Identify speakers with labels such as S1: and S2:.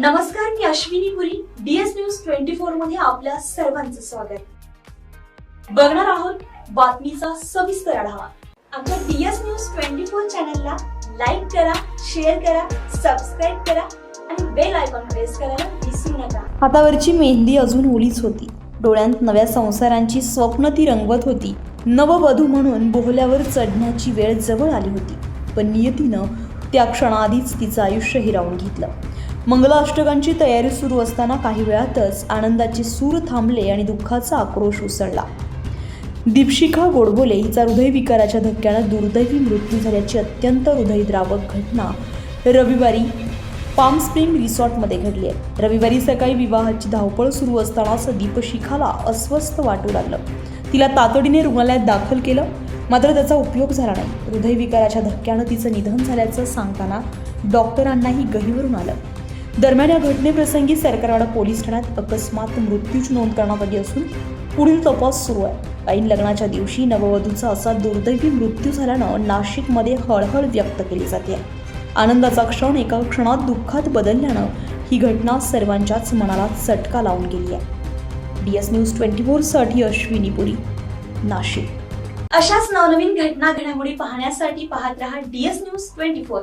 S1: नमस्कार मी Ashwini Puri. DS news twenty फोरमध्ये आपल्या सर्वांचं स्वागत. बघणार आहोत बातमीचा सविस्तर आढावा. आमच्या डीएस न्यूज ट्वेंटी फोर चॅनलला लाईक करा शेअर करा सबस्क्राईब करा आणि बेल आयकॉन प्रेस करायला विसरू नका.
S2: हातावरची मेहंदी अजून ओलीच होती. डोळ्यांत नव्या संसारांची स्वप्न ती रंगवत होती. नववधू म्हणून बोहल्यावर चढण्याची वेळ जवळ आली होती. पण नियतीनं त्या क्षणाआधीच तिचं आयुष्य हिरावून घेतलं. मंगलाष्टकांची तयारी सुरू असताना काही वेळातच आनंदाचे सूर थांबले आणि दुःखाचा आक्रोश उसळला. दीपशिखा गोडबोले हिचा हृदयविकाराच्या धक्क्यानं दुर्दैवी मृत्यू झाल्याची अत्यंत हृदयद्रावक घटना रविवारी पाम स्प्रिंग रिसॉर्टमध्ये घडली आहे. रविवारी सकाळी विवाहाची धावपळ सुरू असतानाच दीपशिखाला अस्वस्थ वाटू लागलं. तिला तातडीने रुग्णालयात दाखल केलं मात्र त्याचा उपयोग झाला नाही. हृदयविकाराच्या धक्क्यानं तिचं निधन झाल्याचं सांगताना डॉक्टरांनाही गहिवरून आलं. दरम्यान या घटनेप्रसंगी सरकारवाडा पोलीस ठाण्यात अकस्मात मृत्यूची नोंद करण्यात आली असून पुढील तपास सुरू आहे. ऐन लग्नाच्या दिवशी नववधूचा असा दुर्दैवी मृत्यू झाल्यानं नाशिकमध्ये हळहळ व्यक्त केली जाते. आनंदाचा क्षण एका क्षणात दुःखात बदलल्यानं ही घटना सर्वांच्याच मनाला चटका लावून गेली आहे. डी एस न्यूज ट्वेंटी फोरसाठी अश्विनी पुरी नाशिक.
S1: अशाच नवनवीन घटना घडामोडी पाहण्यासाठी पाहत रहा डीएस न्यूज ट्वेंटी फोर